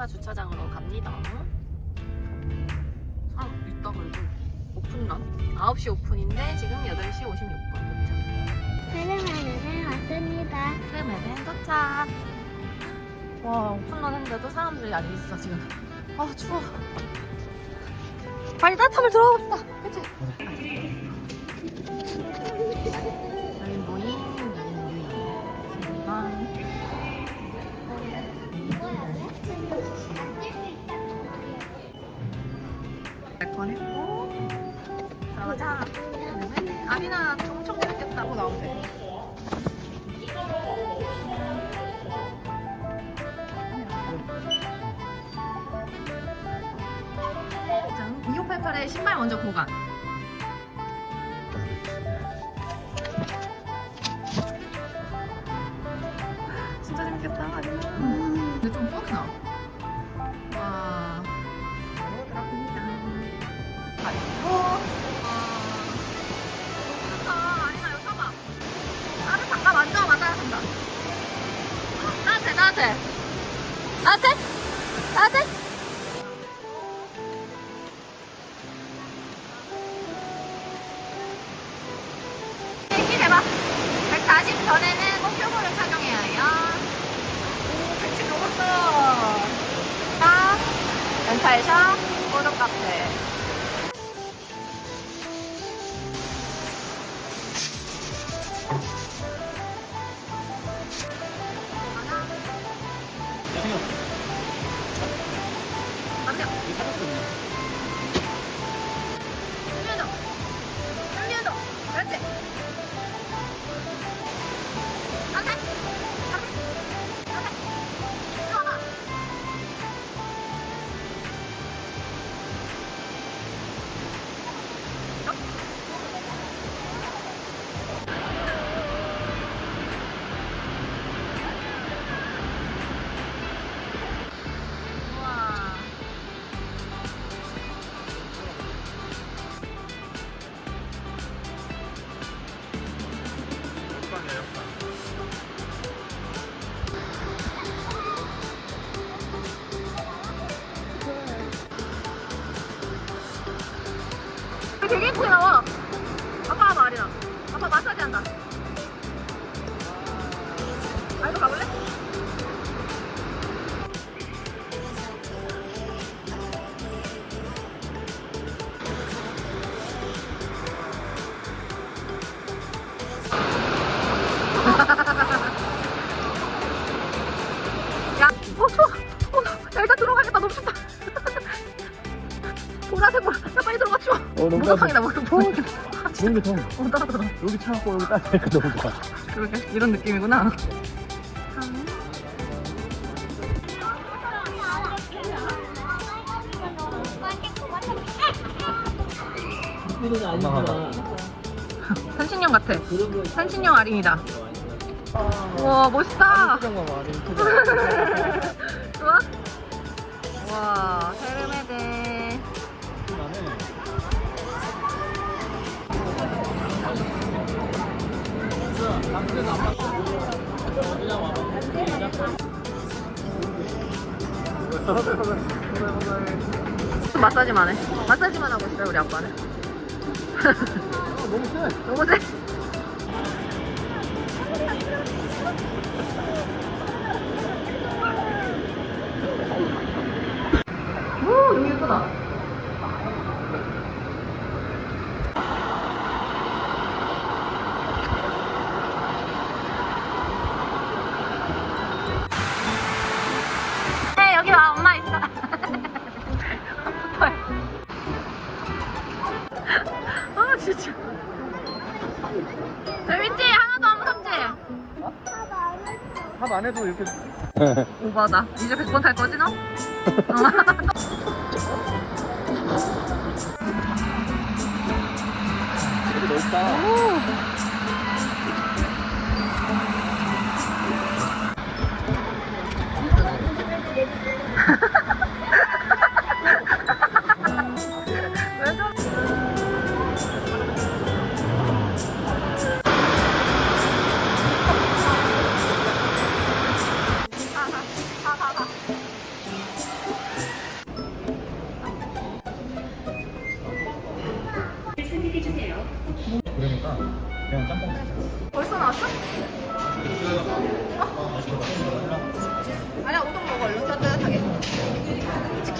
스파 주차장으로 갑니다. 사람 있다 그래도 오픈런 9시 오픈인데 지금 8시 56분 도착. 하늘하늘에 왔습니다. 크레메덴 도착. 와 오픈런 했는데도 사람들이 아직 있어 지금. 아 추워. 빨리 따뜻함을 들어가고 싶다. 그치? 발권 했고. 그다음에 아미나 엄청 재밌겠다고 나오세요. 짠. 2588에 신발 먼저 보관. 진짜 재밌겠다. 아니면 근데 좀 뻑이 나. 와. 따뜻해, 따뜻해. 따뜻해? 따뜻해? 얘기해봐. 140 전에는 꼭 표고를 착용해야 해요. 오, 110 넘었어. 자, 렌탈샵, 꼬독 카페. 나와. 아빠가 말이야. 아빠 마사지 한다. 아이고 가볼래? 너무 목욕탕이다 목욕탕. 좋은 게 더. 어 따뜻하다. 여기 차고 여기 따뜻하니까 너무 좋아. 그러게 이런 느낌이구나. 엄마가 산신령 같아. 산신령 아린이다. 우와 멋있다. 좋아? 와 헤르메데. 마사지만 해. 마사지만 하고 있어요 우리 아빠는. 너무 세. 너무 세. 안 해도 이렇게 오바다. 이제 100번 탈 거지, 너? 어. 넓다.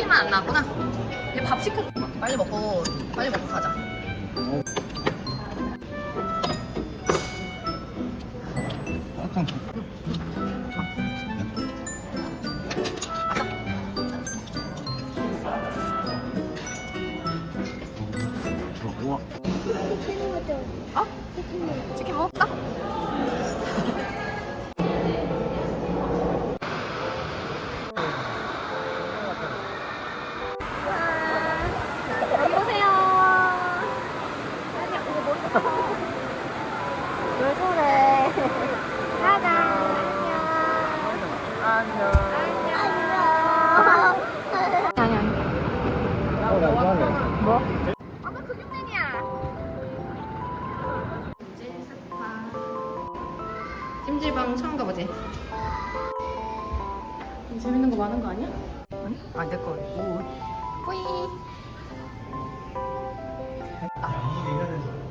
치킨만 안 나왔구나. 이제 밥 시켜. 빨리 먹고 빨리 먹고 가자. 깜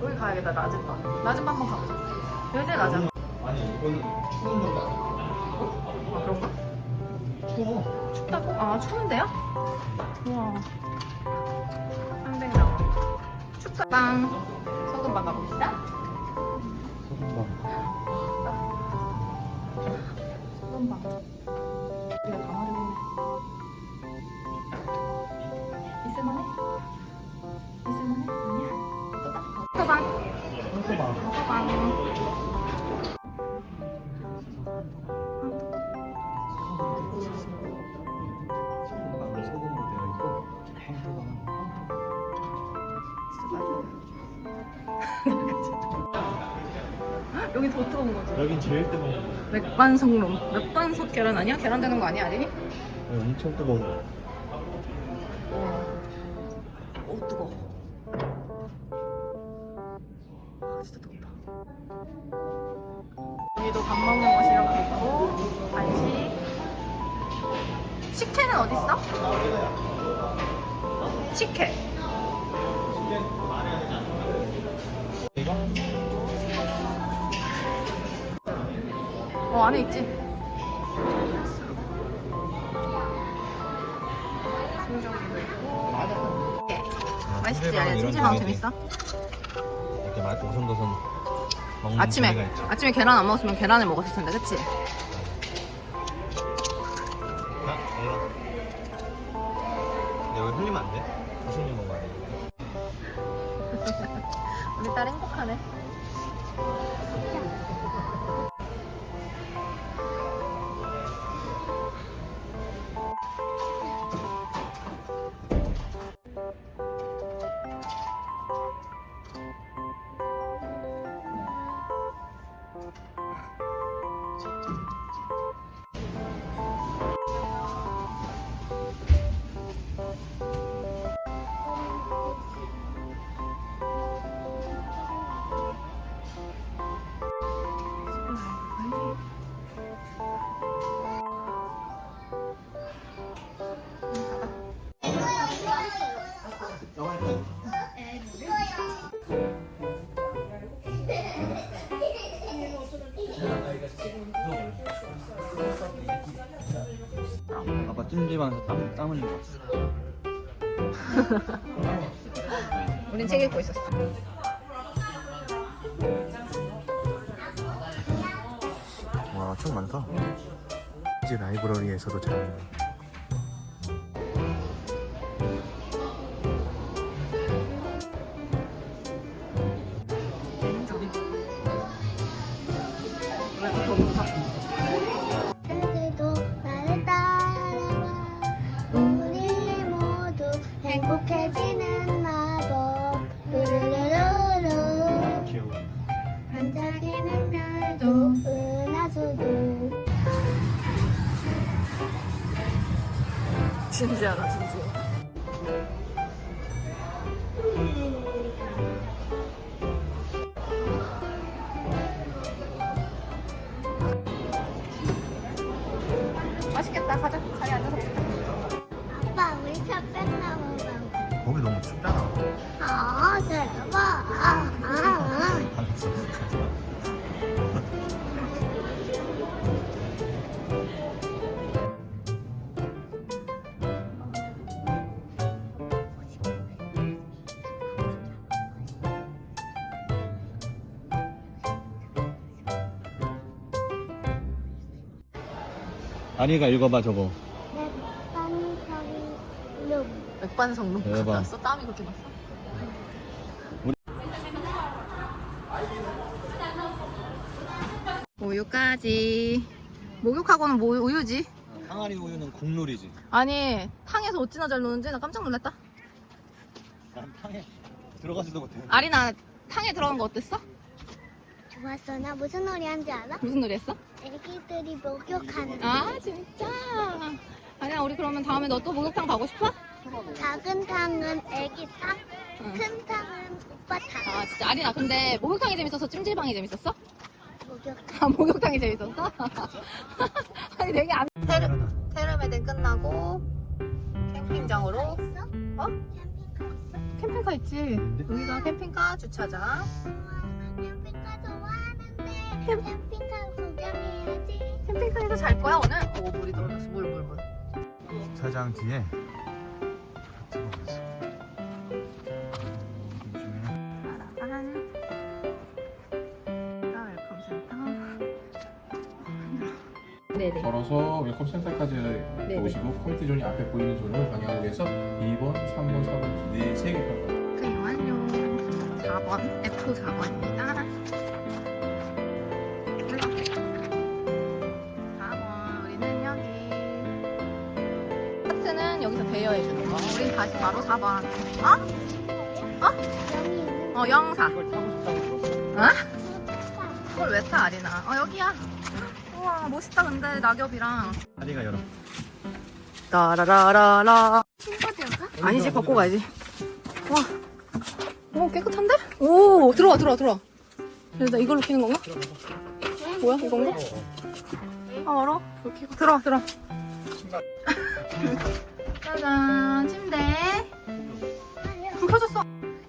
여기 가야겠다, 낮은 밤. 낮은 밤 한번 가보자. 제일 낮아. 아니 이거는 추운 거다 아, 그런가? 추워 춥다고? 아, 추운데요? 우와. 쌍뱅이랑. 춥다. 빵. 소금빵 가봅시다. 소금빵. 우리가 강화를 있을만해? 있을만해? 되어 있고 여기 더 뜨거운 거지. 여긴 제일 뜨거운 맥반석룸. 맥반석 계란 아니야? 계란 되는 거 아니야, 아린이? 거 엄청 뜨거운 식혜는 어디 있어? 식혜. 어 안에 있지. 순정도 있고. 예. 맛있지? 아니 찜질방 재밌어? 이렇게 말 오손도손 먹는 아침에 재미가 있죠. 아침에 계란 안 먹었으면 계란을 먹었을 텐데, 그치? 근데 여기 흘리면 안 돼? 조심히 먹어야 돼. 우리 딸 행복하네. 방에서 땀, 땀 흘린 거 같어. 우린 책 읽고 있었어. 와, 책 많다. 이제 라이브러리에서도 잘. 진지하다 진지. 맛있겠다. 가자. 가위 앉아서 먹자. 아빠 우리 차 뺐다 여름이 너무 춥잖아. 아, 대박. 아, 아, 아. 아니가 읽어봐 저거 맥반석로 대박. 났어? 땀이 그렇게 났어? 우유까지 목욕하고는 뭐 우유지? 항아리 우유는 국룰이지. 아니 탕에서 어찌나 잘 노는지 나 깜짝 놀랐다 난 탕에 들어가지도 못해. 아리나 탕에 들어간 거 어땠어? 좋았어 나 무슨 놀이 한지 알아? 무슨 놀이 했어? 애기들이 목욕하는 아 진짜? 아니야 우리 그러면 다음에 너 또 목욕탕 가고 싶어? 작은 탕은 애기 탕, 응. 큰 탕은 오빠 탕 아 진짜 아리나 근데 목욕탕이 재밌었어? 찜질방이 재밌었어? 목욕 아 목욕탕이 재밌었어? 아니 되게 안 테르, 테르메덴 끝나고 캠핑장으로? 어? 캠핑카 있어? 캠핑카 있지 여기가 캠핑카 주차장 캠핑카 좋아하는데 캠핑카 구경해야지 캠핑카에서 잘 거야 오늘? 오 물이 떨어졌어 물물 물. 주차장 뒤에 네네. 걸어서 웰컴 센터까지 네네. 오시고 커뮤니티 존이 앞에 보이는 존을 방향으로 해서 2번, 3번, 4번 네세개 평가. 오케이 완료. 4번 F 4번입니다. 4번 우리는 여기. 하트는 여기서 대여해 주는 거. 우린 다시 바로 4번. 어? 있는 어 영사. 이걸 타고 싶다고 들었어. 어? 그걸 왜 타 아리나? 어 여기야. 우와 멋있다 근데 낙엽이랑. 다리가 열어. 따라라라라. 친구들과 아니지 벗고 가야지. 와. 오 깨끗한데? 오 들어와 들어와 들어와. 그래서 나 이걸로 키는 건가? 뭐야 이건가? 아 알아? 들어와 들어와. 짜잔 침대. 불 켜졌어.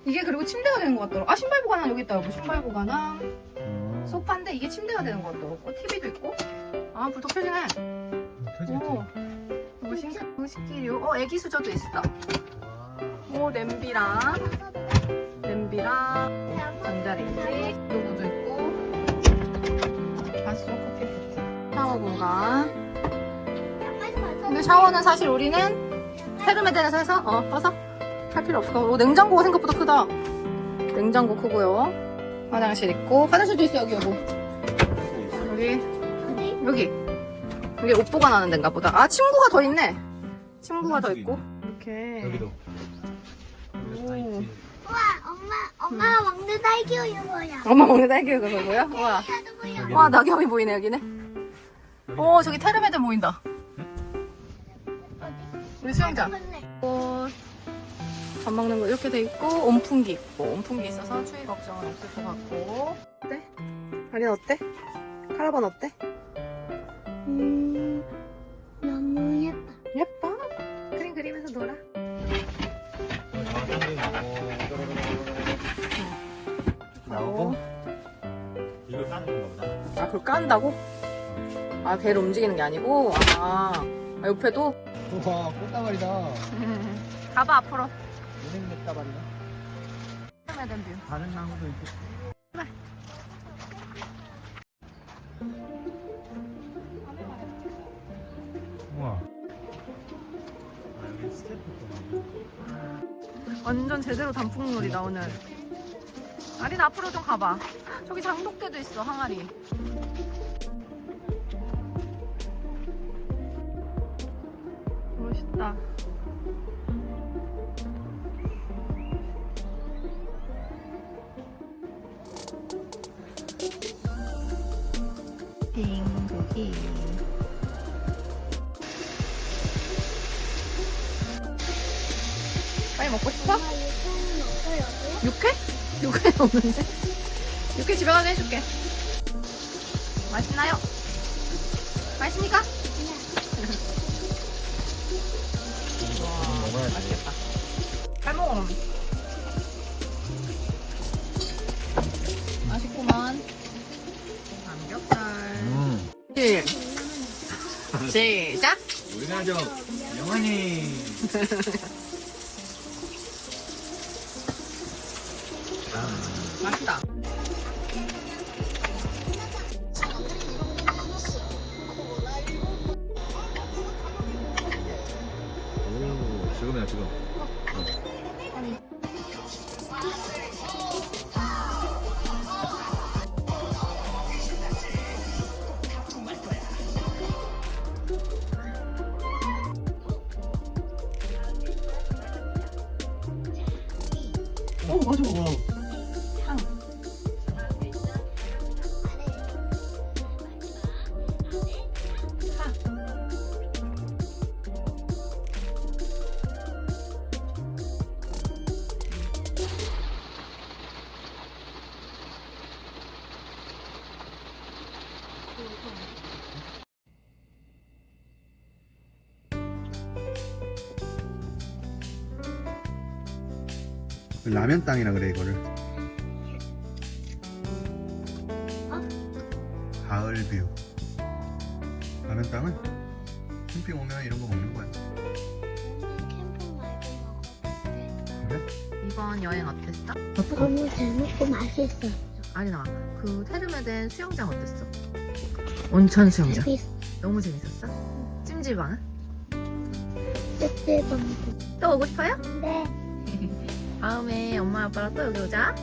이게 그리고 침대가 되는 것 같더라고. 아 신발 보관함 여기 있다 여보. 신발 보관함. 음. 소파인데 이게 침대가 되는 것 같더라고. 어, TV도 있고. 아 불도 켜지네. 오. 이거 신- 이거 식기류. 어 애기 수저도 있어. 오 냄비랑 냄비랑 전자레인지 요거도 있고 가스 커피 포트 샤워 공간 근데 샤워는 사실 우리는 테르메덴에서 해서 어 떠서 할 필요 없을 거 오, 냉장고가 생각보다 크다 냉장고 크고요 화장실 있고 화장실도 있어 여기 여보 여기? 여기. 여기 옷 보관하는 데인가 보다. 아 침구가 더 있네. 침구가 더 있고. 이렇게. 여기도. 우와 엄마 엄마가 먹는 딸기 우유 뭐야. 엄마 먹는 딸기 그거고요 와. 딸기 우유 와 낙엽이 보이네 여기네. 오 저기 테르메덴 보인다. 우리 수영장. 꽃, 밥 먹는 거 이렇게 돼 있고 온풍기 있고 온풍기 있어서 추위 걱정은 없을 것 같고. 어때? 아린 어때? 카라반 어때? 음 너무 예뻐 예뻐. 그림 그리면서 놀아. 나오고 이걸 까는 건가 보다. 아 그걸 깐다고? 아 배를 움직이는 게 아니고 아, 아 옆에도 우와 꽃다발이다. 가봐 앞으로. 다른 나무도 있고. 우와. 아, 여기 스태프 완전 제대로 단풍놀이다 오늘 아린 앞으로 좀 가봐 저기 장독대도 있어 항아리 멋있다 빙고기 빨리 먹고 싶어? 육회? 육회 없는데? 육회 집에 가서 해줄게. 맛있나요? 맛있습니까? 먹어야지. 맛있겠다. 잘 먹어. 맛있구만. 삼겹살. 음. 둘, 시작. 우리 가족 영원히. 맛있다. 오, 지금이야 지금. 라면 땅이라 그래 이거를. 가을 뷰. 라면 땅은 캠핑 오면 이런 거 먹는 거야. 캠핑 말고 먹었대. 그래? 이번 여행 어땠어? 너무 재밌고 맛있어. 아리나 그 테르메덴 수영장 어땠어? 온천 수영장 재밌어. 너무 재밌었어? 찜질방은? 찝찝한 또 오고 싶어요? 네. 다음에 엄마 아빠랑 또 여기 오자